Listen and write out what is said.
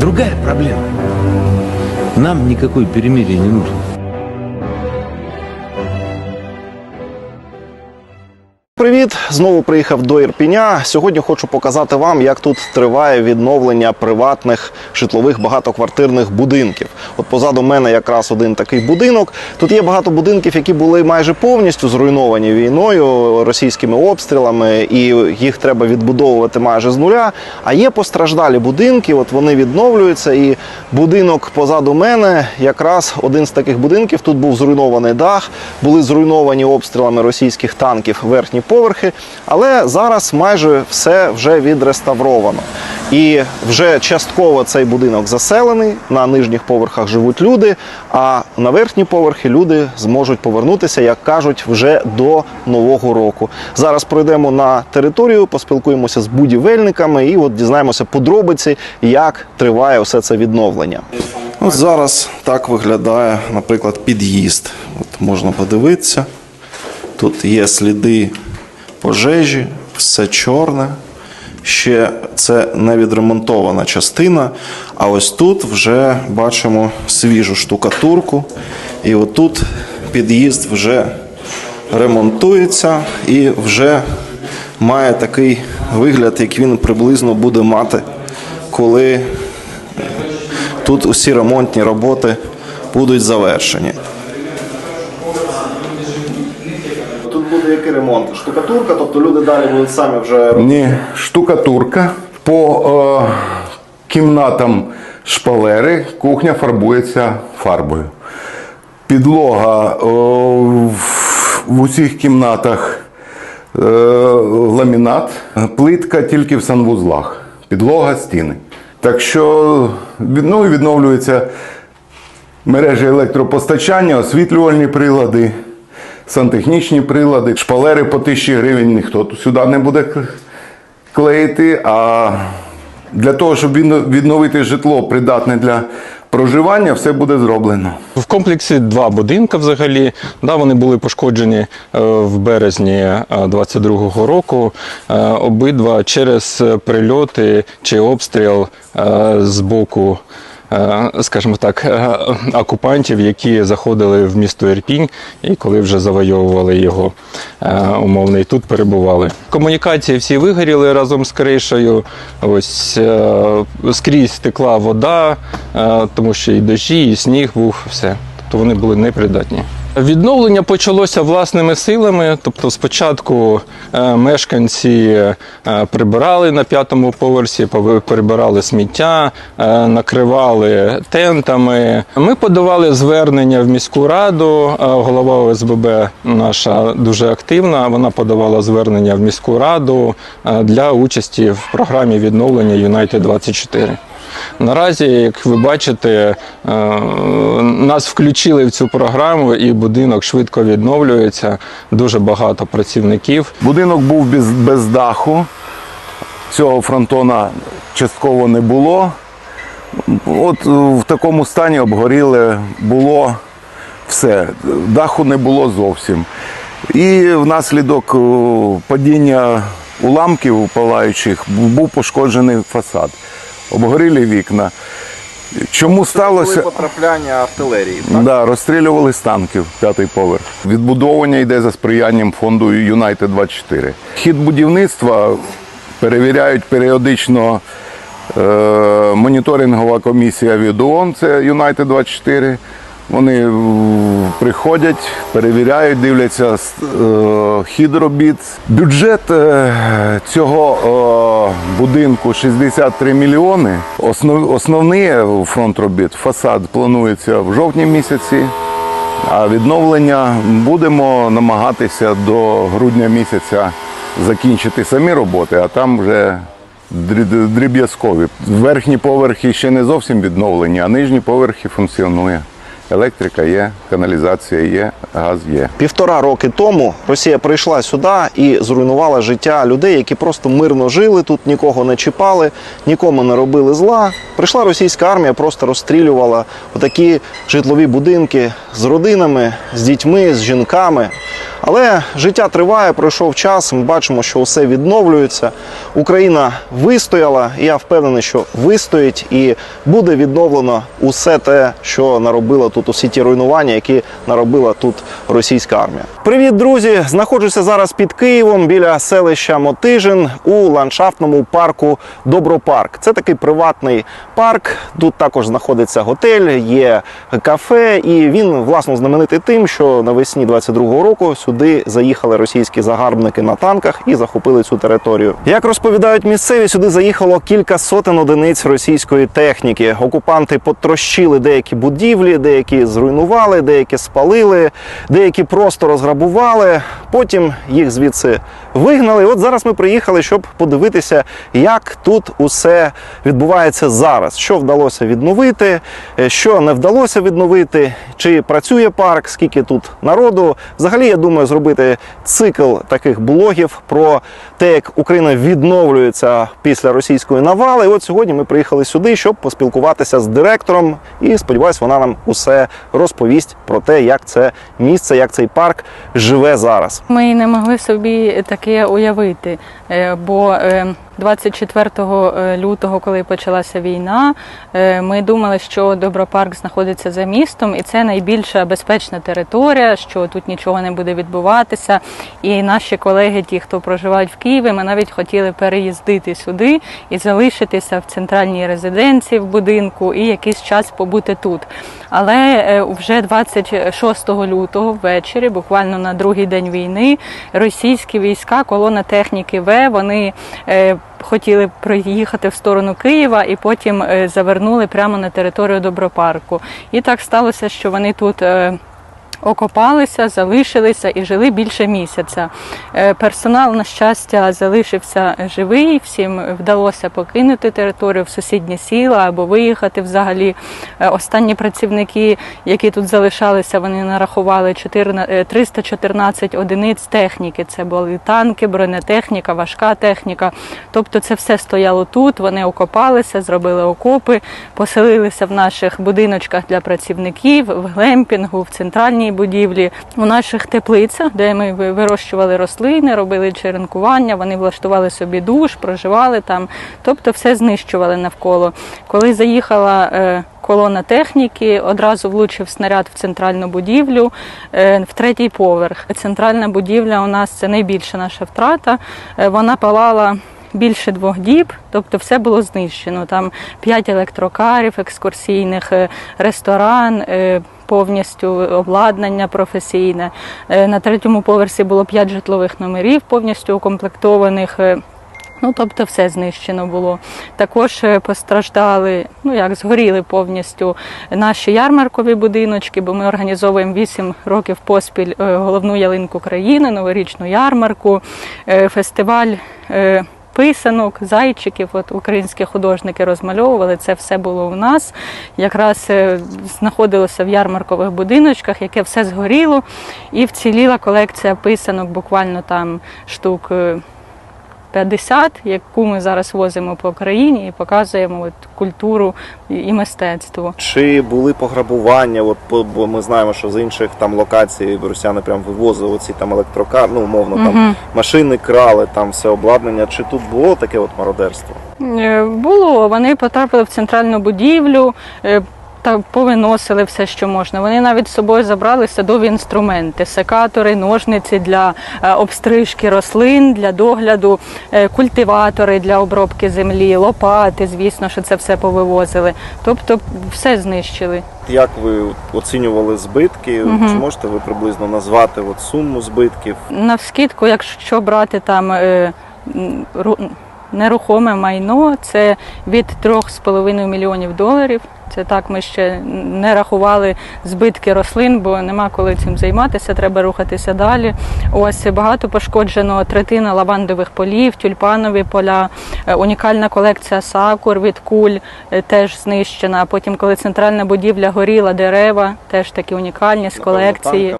Другая проблема. Нам никакой перемирие не нужно. Привіт! Знову приїхав до Ірпіня. Сьогодні хочу показати вам, як тут триває відновлення приватних житлових багатоквартирних будинків. От позаду мене якраз один такий будинок. Тут є багато будинків, які були майже повністю зруйновані війною, російськими обстрілами, і їх треба відбудовувати майже з нуля. А є постраждалі будинки, от вони відновлюються. І будинок позаду мене якраз один з таких будинків. Тут був зруйнований дах, були зруйновані обстрілами російських танків верхні поверхи, але зараз майже все вже відреставровано. І вже частково цей будинок заселений. На нижніх поверхах живуть люди, а на верхні поверхи люди зможуть повернутися, як кажуть, вже до нового року. Зараз пройдемо на територію, поспілкуємося з будівельниками і от дізнаємося подробиці, як триває все це відновлення. От зараз так виглядає, наприклад, під'їзд. От можна подивитися. Тут є сліди пожежі, все чорне. Ще це не відремонтована частина. А ось тут вже бачимо свіжу штукатурку. І отут під'їзд вже ремонтується і вже має такий вигляд, як він приблизно буде мати, коли тут усі ремонтні роботи будуть завершені. Тут буде який ремонт? Штукатурка, тобто люди далі будуть самі вже Ні, штукатурка. По е, кімнатам шпалери, кухня фарбується фарбою. Підлога е, в, усіх кімнатах е, ламінат, плитка тільки в санвузлах, підлога, стіни. Так що ну, і відновлюються мережі електропостачання, освітлювальні прилади, сантехнічні прилади, шпалери по тисячі гривень ніхто сюди не буде клеїти. А для того, щоб відновити житло придатне для проживання, все буде зроблено. В комплексі два будинки взагалі. Да, вони були пошкоджені е, в березні е, 22-го року. Е, Обидва через е, прильоти чи обстріл е, з боку. Е, Скажімо так, е, окупантів, які заходили в місто Ірпінь, і коли вже завойовували його е, умовно, і тут перебували. Комунікації всі вигоріли разом з кришею. Ось скрізь текла вода, тому що і дощі, і сніг був, все. Тобто вони були непридатні. Відновлення почалося власними силами. Тобто, спочатку е, мешканці е, прибирали на п'ятому поверсі, прибирали сміття, е, накривали тентами. Ми подавали звернення в міську раду. Голова ОСББ наша дуже активна. Вона подавала звернення в міську раду для участі в програмі відновлення Юнайтед 24 Наразі, як ви бачите, е, нас включили в цю програму, і будинок швидко відновлюється. Дуже багато працівників. Будинок був без, без даху. Цього фронтона частково не було. От е, в такому стані обгоріле було все. Даху не було зовсім. І внаслідок е, падіння уламків палаючих був пошкоджений фасад. Обгоріли вікна. Чому сталося? потрапляння артилерії. Да, розстрілювали з танків п'ятий поверх. Відбудовування йде за сприянням фонду Юнайтед 24 Хід будівництва перевіряють періодично е, моніторингова комісія від ООН, це Юнайтед 24 Вони приходять, перевіряють, дивляться е, хід робіт. Бюджет е, цього е, будинку 63 мільйони. Основний фронт робіт, фасад планується в жовтні місяці. А відновлення будемо намагатися до грудня місяця закінчити самі роботи, а там вже дріб'язкові. Верхні поверхи ще не зовсім відновлені, а нижні поверхи функціонує. Електрика є, каналізація є, газ є. Півтора роки тому Росія прийшла сюди і зруйнувала життя людей, які просто мирно жили тут, нікого не чіпали, нікому не робили зла. Прийшла російська армія, просто розстрілювала отакі житлові будинки з родинами, з дітьми, з жінками. Але життя триває, пройшов час. Ми бачимо, що усе відновлюється. Україна вистояла. і Я впевнений, що вистоїть і буде відновлено усе те, що наробила тут усі ті руйнування, які наробила тут російська армія. Привіт, друзі! Знаходжуся зараз під Києвом біля селища Мотижин у ландшафтному парку Добропарк. Це такий приватний парк. Тут також знаходиться готель, є кафе, і він власно знаменитий тим, що навесні 22-го року сюди заїхали російські загарбники на танках і захопили цю територію. Як розповідають місцеві, сюди заїхало кілька сотень одиниць російської техніки. Окупанти потрощили деякі будівлі, деякі зруйнували, деякі спалили, деякі просто розграбували. Потім їх звідси вигнали. От зараз ми приїхали, щоб подивитися, як тут усе відбувається зараз. Що вдалося відновити, е, що не вдалося відновити, чи працює парк, скільки тут народу. Взагалі, я думаю, зробити цикл таких блогів про те, як Україна відновлюється після російської навали. І от сьогодні ми приїхали сюди, щоб поспілкуватися з директором. І сподіваюсь, вона нам усе розповість про те, як це місце, як цей парк живе зараз. Ми не могли собі таке уявити, е, бо е, 24 лютого, коли почалася війна, е, ми думали, що Добропарк знаходиться за містом, і це найбільша безпечна територія, що тут нічого не буде відбуватися. І наші колеги, ті, хто проживають в Києві, ми навіть хотіли переїздити сюди і залишитися в центральній резиденції в будинку і якийсь час побути тут. Але е, вже 26 лютого ввечері, буквально на другий день війни, російські війська, колона техніки В, вони е, хотіли проїхати в сторону Києва і потім е, завернули прямо на територію Добропарку. І так сталося, що вони тут. Окопалися, залишилися і жили більше місяця. Е, Персонал, на щастя, залишився живий. Всім вдалося покинути територію в сусідні сіла або виїхати взагалі. Е, Останні працівники, які тут залишалися, вони нарахували 14 е, 314 одиниць техніки. Це були танки, бронетехніка, важка техніка. Тобто це все стояло тут. Вони окопалися, зробили окопи, поселилися в наших будиночках для працівників, в глемпінгу, в центральній будівлі, у наших теплицях, де ми вирощували рослини, робили черенкування. Вони влаштували собі душ, проживали там. Тобто все знищували навколо. Коли заїхала е, колона техніки, одразу влучив снаряд в центральну будівлю, е, в третій поверх. Центральна будівля у нас це найбільша наша втрата. Е, Вона палала. Більше двох діб, тобто все було знищено. Там п'ять електрокарів екскурсійних, е, ресторан, е, повністю обладнання професійне. Е, На третьому поверсі було п'ять житлових номерів, повністю укомплектованих. Ну, тобто все знищено було. Також постраждали, ну як згоріли повністю наші ярмаркові будиночки, бо ми організовуємо 8 років поспіль головну ялинку країни, новорічну ярмарку, фестиваль. Е, Писанок, зайчиків, от українські художники розмальовували. Це все було у нас. Якраз е, знаходилося в ярмаркових будиночках, яке все згоріло, і вціліла колекція писанок, буквально там штук. Е, 50, яку ми зараз возимо по країні і показуємо от культуру і мистецтво. Чи були пограбування? От бо- ми знаємо, що з інших там локацій росіяни прям вивозили оці там електрокар, ну умовно там машини крали, там все обладнання. Чи тут було таке от мародерство? Е, Було, вони потрапили в центральну будівлю. Е, повиносили все, що можна. Вони навіть з собою забрали садові інструменти, секатори, ножниці для е, обстрижки рослин, для догляду, е, культиватори для обробки землі, лопати, звісно, що це все повивозили. Тобто все знищили. Як ви оцінювали збитки? Чи можете ви приблизно назвати от суму збитків? Навскидку, якщо брати там е, ру- нерухоме майно, це від 3,5 мільйонів доларів. Це так, ми ще не рахували збитки рослин, бо нема коли цим займатися, треба рухатися далі. Ось багато пошкоджено третина лавандових полів, тюльпанові поля, е, унікальна колекція сакур від куль е, теж знищена. Потім, коли центральна будівля горіла, дерева теж такі унікальні з колекції.